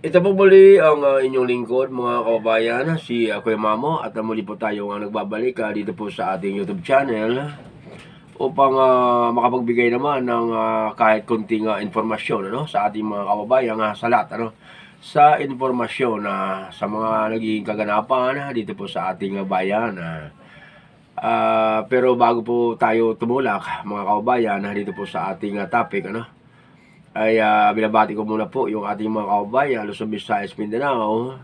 Ito po muli ang ah, inyong lingkod mga kababayan, si uh, Kuya Mamo at ah, muli po tayo ang nagbabalik ah, dito po sa ating YouTube channel upang ah, makapagbigay naman ng ah, kahit konting ah, informasyon ano, sa ating mga kababayan ah, sa lahat ano, sa informasyon na sa mga naging kaganapan ah, dito po sa ating ah, bayan. ah. Ah, pero bago po tayo tumulak mga kababayan ah, dito po sa ating ah, topic ano, ay ah, binabati ko muna po yung ating mga kababayan, Luzon, Visayas, Mindanao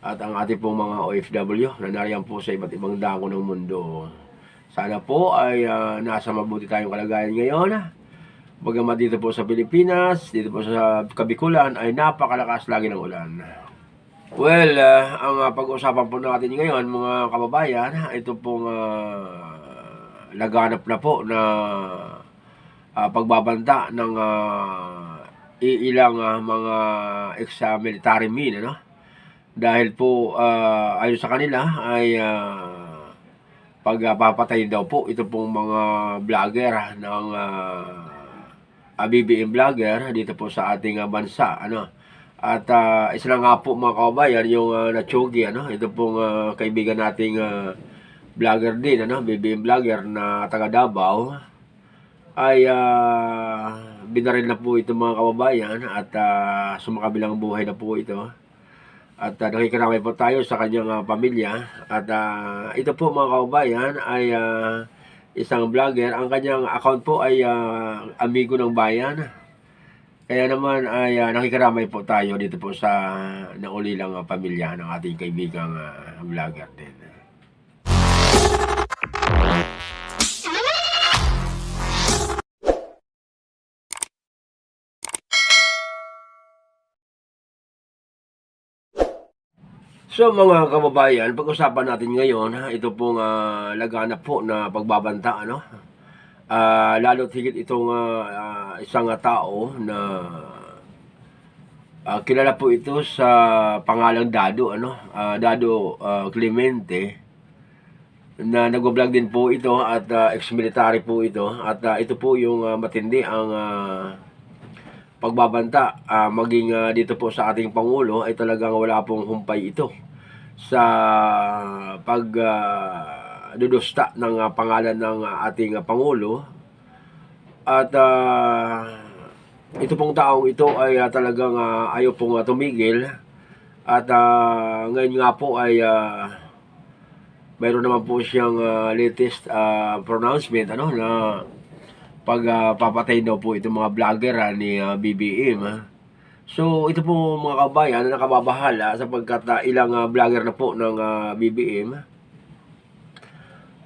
at ang ating pong mga OFW na nariyan po sa iba't ibang dako ng mundo. Sana po ay ah, nasa mabuti tayong kalagayan ngayon. Bagamat dito po sa Pilipinas, dito po sa Kabikulan ay napakalakas lagi ng ulan. Well, ah, ang ah, pag-usapan po natin ngayon mga kababayan, ito pong ah, laganap na po na ah, pagbabanta ng ah, iilang ah, mga ex-military men ano? Dahil po ah, ayon sa kanila ay uh, pagpapatay daw po ito pong mga vlogger ng ah, BBM vlogger dito po sa ating ah, bansa ano? At ah, isa lang nga po mga kababayan yung uh, natsugi ano? Ito pong ah, kaibigan nating ah, vlogger din ano? BBM vlogger na taga Davao. Ay ah, binaril na po ito mga kababayan at uh, sumakabilang buhay na po ito. At uh, nakikiramay po tayo sa kanyang ah, pamilya. At ah, ito po mga kababayan ay ah, isang vlogger. Ang kanyang account po ay ah, Amigo ng Bayan. Kaya naman ay ah, nakikiramay po tayo dito po sa naulilang ah, pamilya ng ating kaibigang ah, vlogger din. So mga kababayan, pag-usapan natin ngayon, ha, ito pong ah, laganap po na pagbabanta, ano? Ah, lalo higit itong ah, ah, isang tao na ah, kilala po ito sa pangalang Dado, ano? Ah, Dado ah, Clemente na nagbo-vlog din po ito at ah, ex-military po ito at ah, ito po yung ah, matindi ang ah, pagbabanta ah, maging ah, dito po sa ating pangulo ay talagang wala pong humpay ito sa pag ah, dudusta ng ah, pangalan ng ah, ating ah, pangulo. At ah, ito pong taong ito ay ah, talagang ah, ayaw pong ah, tumigil. At ah, ngayon nga po ay ah, mayroon naman po siyang ah, latest ah, pronouncement ano na pag ah, papatay daw po itong mga vlogger ah, ni ah, BBM. ah. So ito po mga kabayan na nakababahala sapagkat ah, ilang ah, vlogger na po ng ah, BBM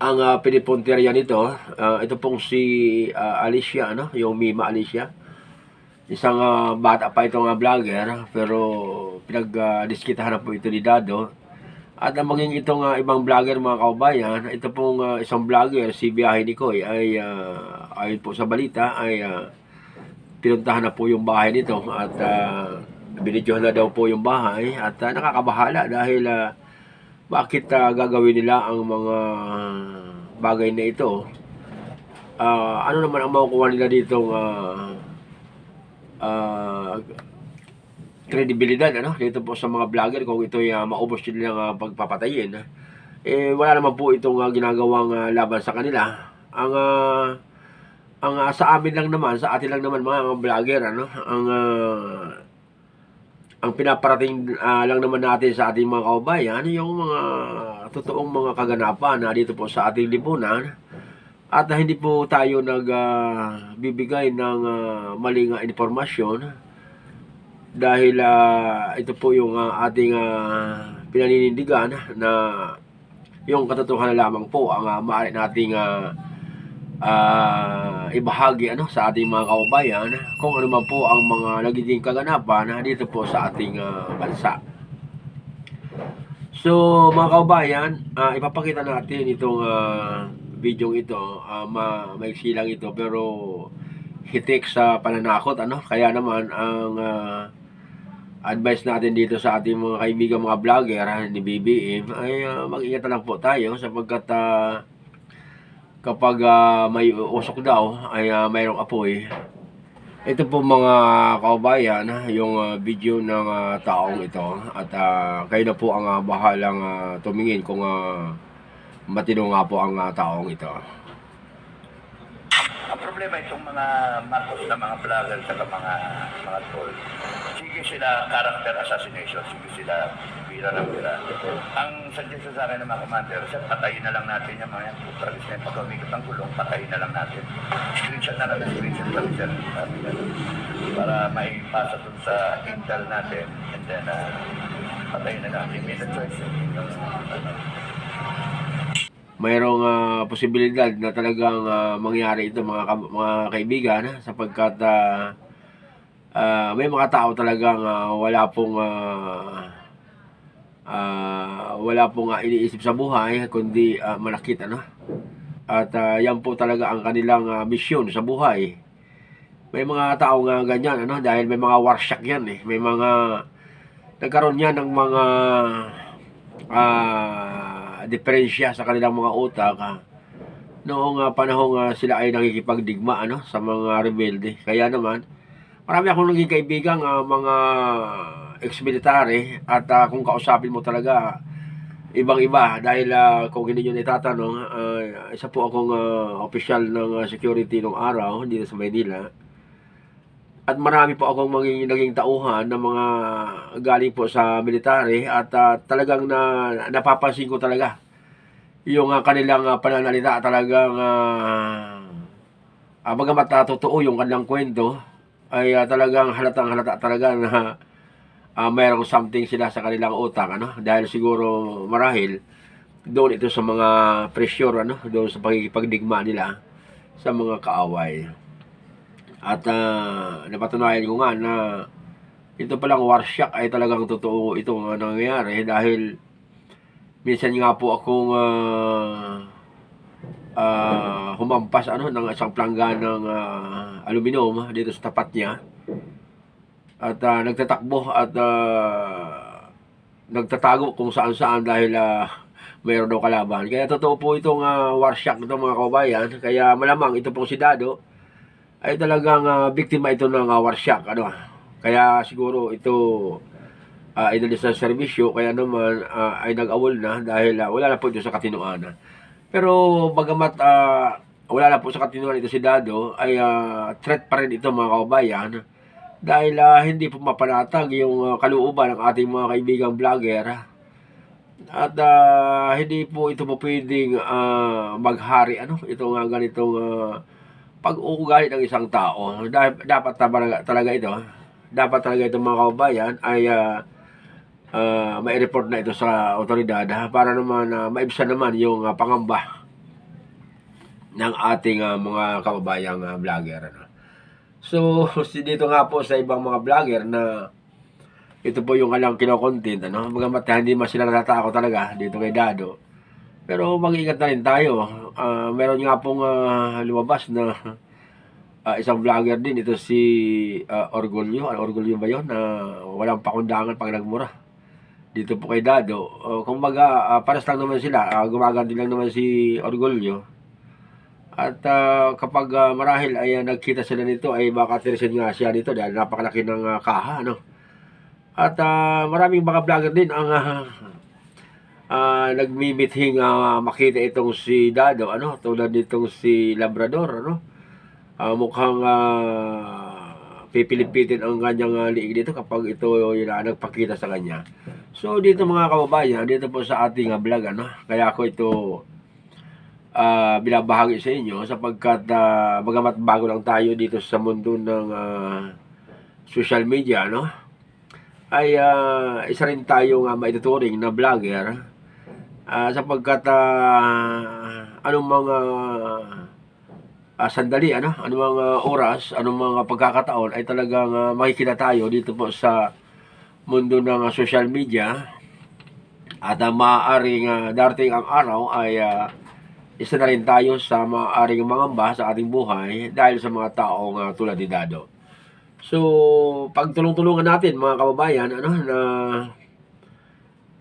ang uh, pinipuntirya nito, ah, ito pong si ah, Alicia, ano? yung Mima Alicia. Isang ah, bata pa itong ah, vlogger, pero pinag-diskitahan na po ito ni Dado. At ang maging itong ah, ibang vlogger mga kaubayan, ito pong ah, isang vlogger, si Biyahe Nicoy, ay uh, ayon po sa balita, ay ah, pinuntahan na po yung bahay nito at uh, binidyohan na daw po yung bahay at ah, nakakabahala dahil ah, bakit ah, gagawin nila ang mga bagay na ito? Ah, ano naman ang makukuha nila dito ah kredibilidad ano dito po sa mga vlogger kung ito ay ah, maubos nilang uh, pagpapatayin eh wala naman po itong ah, ginagawang ah, laban sa kanila ang ah, ang ah, sa amin lang naman sa atin lang naman mga vlogger ano ang ah, ang pinaparating ah, lang naman natin sa ating mga kaubayan yung mga totoong mga kaganapan na dito po sa ating lipunan. At ah, hindi po tayo nagbibigay ng ah, maling ah, informasyon dahil ah, ito po yung ah, ating ah, pinaninindigan na yung katotohanan lamang po ang uh, maaari nating ah, ah, ibahagi ano sa ating mga kaubayan kung ano man po ang mga nagiging kaganapan dito po sa ating ah, bansa. So mga kaubayan, ah, ipapakita natin itong ah, video ito, uh, ma maiksi lang ito pero hitik sa pananakot ano. Kaya naman ang ah, advice natin dito sa ating mga kaibigan mga vlogger ah, ni BBM ay ah, mag-ingat na lang po tayo sapagkat ah, kapag ah, may usok daw ay ah, mayroong apoy. Ito po mga kaubayan, yung ah, video ng ah, taong ito. At ah, kayo na po ang ah, bahalang ah, tumingin kung ah, matino nga po ang ah, taong ito. Ang problema itong mga matos na mga vlogger sa mga mga troll, sige sila character assassination, sige sila bira ng bira. Ang suggestion sa akin ng mga commander, sir, patayin na lang natin yung mga yan. Pagkakis na yung pag-umikot ng kulong, patayin na lang natin. Screenshot na lang ng screenshot kami, sir. Para may pasa dun sa intel natin and then uh, patayin na natin. May na choice. mayroong ah, posibilidad na talagang ah, mangyari ito mga, ka- mga kaibigan ah, sapagkat ah, ah, may mga tao talagang ah, wala pong ah, ah, wala pong ah, iniisip sa buhay kundi ah, manakit ano? At ah, yan po talaga ang kanilang ah, misyon sa buhay. May mga tao nga ganyan ano? Dahil may mga warsyak yan eh. May mga nagkaroon yan ng mga ah, diferensya sa kanilang mga utak ah, noong ah, panahong ah, sila ay nakikipagdigma ano? Sa mga rebelde. Kaya naman marami akong naging kaibigan ah, mga ex-military at ah, kung kausapin mo talaga ibang-iba dahil ah, kung hindi nyo itatanong ah, isa po akong ah, official ng security nung araw dito sa Maynila. At marami po akong maging, naging tauhan ng mga galing po sa military at ah, talagang na, napapansin ko talaga yung ah, kanilang ah, pananalita talagang uh, uh, bagamat ah, totoo yung kanilang kwento ay ah, talagang halatang halata talaga na uh, mayroong something sila sa kanilang utak ano? Dahil siguro marahil doon ito sa mga pressure ano? Doon sa pagkikipagdigma nila sa mga kaaway. At ah, napatunayan ko nga na ito palang warsyak ay talagang totoo itong uh, nangyayari dahil minsan nga po akong ah, ah, humampas ano ng isang plangga ng ah, aluminum dito sa tapat niya at ah, nagtatakbo at ah, nagtatago kung saan saan dahil ah, mayroon daw kalaban. Kaya totoo po itong uh, warsyak ito mga kaubayan. Kaya malamang ito pong si Dado ay talagang ah, biktima ito ng uh, warsyak. Ano? Kaya siguro ito uh, inalis sa serbisyo. Kaya naman ah, ay nag-awol na dahil ah, wala na po ito sa katinuan. Pero bagamat ah, wala na po sa katinuan ito si Dado, ay ah, threat pa rin ito mga kaubayan. Dahil ah, hindi po mapanatag yung ah, kalooban ng ating mga kaibigang vlogger. At ah, hindi po ito po pwedeng ah, maghari ano ito nga ganitong ah, pag-uugali ng isang tao. Da- dapat talaga, talaga ito, dapat talaga ito mga kaubayan ay ah, ah, may report na ito sa otoridad para naman uh, maibsan naman yung ah, pangamba ng ating ah, mga kababayang ah, vlogger. Ano. So, dito nga po sa ibang mga vlogger na ito po yung kanilang kinokontent, ano? Bagamat hindi man sila natatakot talaga dito kay Dado. Pero mag-ingat na rin tayo. Ah, meron nga pong ah, lumabas na ah, isang vlogger din. Ito si ah, Orgulyo. Ano, Orgulyo ba yun? Na walang pakundangan pag nagmura. Dito po kay Dado. Uh, kumbaga, ah, paras lang naman sila. Uh, gumaganti lang naman si Orgulyo. At ah, kapag ah, marahil ay ah, nagkita sila nito, ay baka tirsin nga siya dito dahil napakalaki ng ah, kaha, no? At ah, maraming mga vlogger din ang ah, ah, nagmimithing ah, makita itong si Dado, ano, tulad nitong si Labrador, ano. Ah, mukhang ah, pipilipitin ang kanyang ah, liig dito kapag ito yung ah, nagpakita sa kanya. So dito mga kababayan, dito po sa ating ah, vlog, ano, kaya ako ito ah, binabahagi sa inyo sapagkat ah, bagamat bago lang tayo dito sa mundo ng ah, social media, no? ay ah, isa rin tayo nga maituturing na vlogger ah, sapagkat ah, anong mga ah, sandali, ano, anong mga oras, anong mga pagkakataon ay talagang ah, makikita tayo dito po sa mundo ng ah, social media at uh, maaaring ah, darating ang araw ay ah, isa na rin tayo sa maaaring mangamba sa ating buhay dahil sa mga taong uh, tulad ni Dado. So, pagtulong-tulungan natin mga kababayan ano, na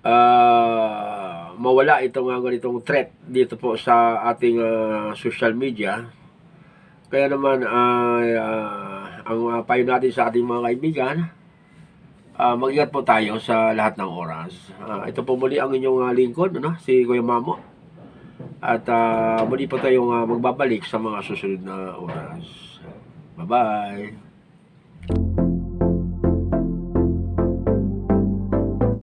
uh, mawala itong uh, ganitong threat dito po sa ating uh, social media. Kaya naman uh, uh, ang uh, payo natin sa ating mga kaibigan uh, mag-ingat po tayo sa lahat ng oras. Uh, ito po muli ang inyong uh, lingkod, ano, si Kuya Mamo at uh, muli pa tayong uh, magbabalik sa mga susunod na oras. Bye-bye!